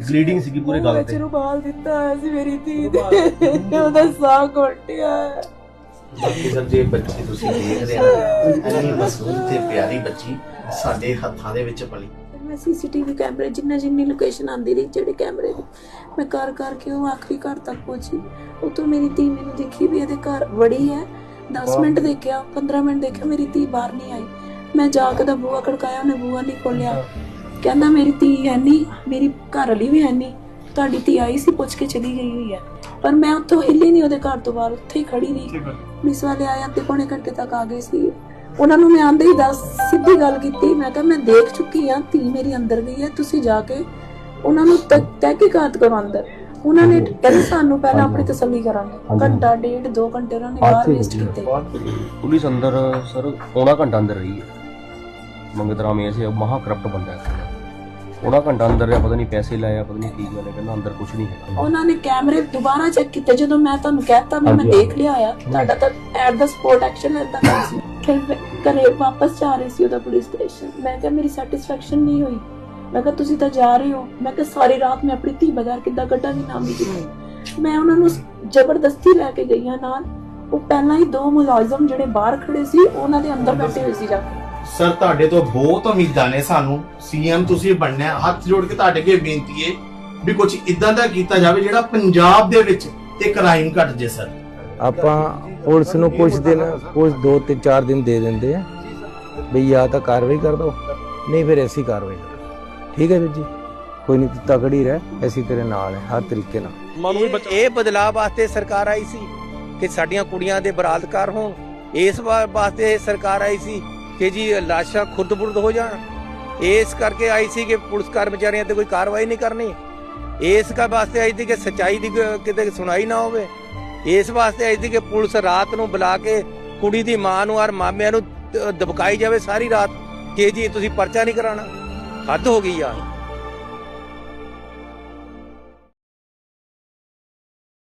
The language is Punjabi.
ਬਲੀਡਿੰਗ ਸੀਗੀ ਪੂਰੇ ਗਲ ਤੇ। ਰੁਮਾਲ ਦਿੱਤਾ ਹੋਇਆ ਸੀ ਮੇਰੀ ਧੀ ਦੇ। ਉਹਦਾ ਸਾਹ ਘੁੱਟਿਆ ਸਰ ਜੇ ਬੱਚੀ ਤੁਸੀਂ ਦੇਖ ਰਹੇ ਹੋ ਇੰਨੀ ਮਾਸੂਮ ਤੇ ਪਿਆਰੀ ਬੱਚੀ ਸਾਡੇ ਹੱਥਾਂ ਦੇ ਵਿੱਚ ਪਲੀ। ਮੈਂ ਸੀਸੀਟੀਵੀ ਕੈਮਰੇ ਜਿੰਨਾ ਜਿੰਨੀ ਲੋਕੇਸ਼ਨ ਆਂਦੀ ਰਹੀ ਜਿਹੜੇ ਕੈਮਰੇ ਦੀ ਮੈਂ ਕਰ ਕਰਕੇ ਉਹ ਆਖਰੀ ਘਰ ਤੱਕ ਪਹੁੰਚੀ। ਉਤੋਂ ਮੇਰੀ ਧੀ ਮੈਨੂੰ ਦਿਖੀ ਵੀ ਇਹਦੇ ਘਰ ਵੜੀ ਹੈ। 10 ਮਿੰਟ ਦੇਖਿਆ 15 ਮਿੰਟ ਦੇਖਿਆ ਮੇਰੀ ਧੀ ਬਾਹਰ ਨਹੀਂ ਆਈ। ਮੈਂ ਜਾ ਕੇ ਦਾ ਬੂਹਾ ਖੜਕਾਇਆ ਉਹਨੇ ਬੂਹਾ ਨਹੀਂ ਖੋਲਿਆ ਕਹਿੰਦਾ ਮੇਰੀ ਧੀ ਹੈ ਨਹੀਂ ਮੇਰੀ ਘਰ ਵਾਲੀ ਵੀ ਹੈ ਨਹੀਂ ਤੁਹਾਡੀ ਧੀ ਆਈ ਸੀ ਪੁੱਛ ਕੇ ਚਲੀ ਗਈ ਹੋਈ ਹੈ। ਪਰ ਮੈਂ ਉੱਥੋਂ ਹਿੱਲੀ ਨਹੀਂ ਉਹਦੇ ਘਰ ਤੋਂ ਬਾਹਰ ਉੱਥੇ ਹੀ ਖੜੀ ਰਹੀ। ਪੁਲਿਸ ਵਾਲੇ ਆਏ ਅੱਧੇ ਪੌਣੇ ਘੰਟੇ ਤੱਕ ਆ ਗਏ ਸੀ। ਉਹਨਾਂ ਨੂੰ ਮੈਂ ਆਂਦੇ ਹੀ ਦੱਸ ਸਿੱਧੀ ਗੱਲ ਕੀਤੀ। ਮੈਂ ਕਿਹਾ ਮੈਂ ਦੇਖ ਚੁੱਕੀ ਹਾਂ ਧੀ ਮੇਰੀ ਅੰਦਰ ਗਈ ਹੈ ਤੁਸੀਂ ਜਾ ਕੇ ਉਹਨਾਂ ਨੂੰ ਤਹਿ- ਤਹਿਕੀਕਾਤ ਕਰੋ ਅੰਦਰ। ਉਹਨਾਂ ਨੇ ਕਹਿੰਦੇ ਸਾਨੂੰ ਪਹਿਲਾਂ ਆਪਣੀ ਤਸੱਲੀ ਕਰਾਂਗੇ। ਘੰਟਾ ਡੇਢ ਦੋ ਘੰਟੇ ਉਹਨਾਂ ਨੇ ਬਾਹਰ ਵੇਸਟ ਕੀਤੇ। ਪੁਲਿਸ ਅੰਦਰ ਸਰ ਪੌਣਾ ਘੰਟਾ ਅੰਦਰ ਰਹੀ ਹੈ। ਮੰਗਤ ਰਾਮ ਐਸੇ ਮਹਾ ਕਰਪਟ ਬੰਦਾ ਹੈ। ਪੌਣਾ ਘੰਟਾ ਅੰਦਰ ਰਿਹਾ ਪਤਾ ਨਹੀਂ ਪੈਸੇ ਲਾਇਆ ਪਤਾ ਨਹੀਂ ਕੀ ਗੱਲ ਹੈ ਕਹਿੰਦਾ ਅੰਦਰ ਕੁਝ ਨਹੀਂ ਹੈ ਉਹਨਾਂ ਨੇ ਕੈਮਰੇ ਦੁਬਾਰਾ ਚੈੱਕ ਕੀਤੇ ਜਦੋਂ ਮੈਂ ਤੁਹਾਨੂੰ ਕਹਿਤਾ ਮੈਂ ਦੇਖ ਲਿਆ ਆ ਤੁਹਾਡਾ ਤਾਂ ਐਟ ਦਾ ਸਪੋਰਟ ਐਕਸ਼ਨ ਨਹੀਂ ਸੀ। ਫਿਰ ਘਰੇ ਵਾਪਸ ਜਾ ਰਹੀ ਸੀ ਉਹਦਾ ਪੁਲਿਸ ਸਟੇਸ਼ਨ। ਮੈਂ ਕਿਹਾ ਮੇਰੀ ਸੈਟੀਸਫੈਕਸ਼ਨ ਨਹੀਂ ਹੋਈ। ਮੈਂ ਕਿਹਾ ਤੁਸੀਂ ਤਾਂ ਜਾ ਰਹੇ ਹੋ। ਮੈਂ ਕਿਹਾ ਸਾਰੀ ਰਾਤ ਮੈਂ ਆਪਣੀ ਧੀ ਬਗੈਰ ਕਿੱਦਾਂ ਕੱਢਾਂਗੀ ਨਾਮ ਦੀ ਕਿਤੇ ਮੈਂ ਉਹਨਾਂ ਨੂੰ ਜ਼ਬਰਦਸਤੀ ਲੈ ਕੇ ਗਈ ਹਾਂ ਨਾਲ। ਉਹ ਪਹਿਲਾਂ ਹੀ ਦੋ ਮੁਲਾਜ਼ਮ ਜਿਹੜੇ ਬਾਹਰ ਖੜੇ ਸੀ ਉਹਨਾਂ ਦੇ ਅੰਦਰ ਬੈਠੇ ਹੋਏ ਸੀ ਜਾ ਕੇ। ਸਰ ਤੁਹਾਡੇ ਤੋਂ ਬਹੁਤ ਉਮੀਦਾਂ ਨੇ ਸਾਨੂੰ। ਸੀਐਮ ਤੁਸੀਂ ਬਣਨਾ ਹੈ। ਹੱਥ ਜੋੜ ਕੇ ਤੁਹਾਡੇ ਅੱਗੇ ਬੇਨਤੀ ਹੈ ਵੀ ਕੁਝ ਇਦਾਂ ਦਾ ਕੀਤਾ ਜਾਵੇ ਜਿਹੜਾ ਪੰਜਾਬ ਦੇ ਵਿੱਚ ਇਹ ਕ੍ਰਾਈਮ ਘਟ ਜੇ ਸਰ। ਆਪਾਂ ਪੁਲਿਸ ਨੂੰ ਕੁਝ ਦਿਨ ਕੁਝ 2 ਤੇ 4 ਦਿਨ ਦੇ ਦਿੰਦੇ ਆ। ਵੀ ਜਾਂ ਤਾਂ ਕਾਰਵਾਈ ਕਰ ਦੋ ਨਹੀਂ ਫਿਰ ਐਸੀ ਕਾਰਵਾਈ ਕਰੋ ਠੀਕ ਹੈ ਵੀਰ ਜੀ? ਕੋਈ ਨਹੀਂ ਤੂੰ ਤਗੜੀ ਰਹਿ ਅਸੀਂ ਤੇਰੇ ਨਾਲ ਹੈ ਹਰ ਤਰੀਕੇ ਨਾਲ। ਇਹ ਇਹ ਬਦਲਾਅ ਵਾਸਤੇ ਸਰਕਾਰ ਆਈ ਸੀ ਕਿ ਸਾਡੀਆਂ ਕੁੜੀਆਂ ਦੇ ਬਲਾਤਕਾਰ ਹੋਣ। ਇਸ ਵਾਸਤੇ ਸਰਕਾਰ ਆਈ ਸੀ ਕਿ ਜੀ ਲਾਸ਼ਾਂ ਖੁਰਦ-ਬੁਰਦ ਹੋ ਜਾਣ? ਇਸ ਕਰਕੇ ਆਈ ਸੀ ਕਿ ਪੁਲਿਸ ਕਰਮਚਾਰੀਆਂ ਤੇ ਕੋਈ ਕਾਰਵਾਈ ਨਹੀਂ ਕਰਨੀ। ਇਸ ਕਾ ਵਾਸਤੇ ਆਈ ਸੀ ਕਿ ਸਚਾਈ ਦੀ ਕਿਤੇ ਸੁਣਾਈ ਨਾ ਹੋਵੇ। ਇਸ ਵਾਸਤੇ ਆਈ ਸੀ ਕਿ ਪੁਲਿਸ ਰਾਤ ਨੂੰ ਬੁਲਾ ਕੇ ਕੁੜੀ ਦੀ ਮਾਂ ਨੂੰ ਔਰ ਮਾਮਿਆਂ ਨੂੰ ਦਬਕਾਈ ਜਾਵੇ ਸਾਰੀ ਰਾਤ। ਕਿ ਜੀ ਤੁਸੀਂ ਪਰਚਾ ਨਹੀਂ ਕਰਾਣਾ ਹੱਦ ਹੋ ਗਈ ਯਾਰ।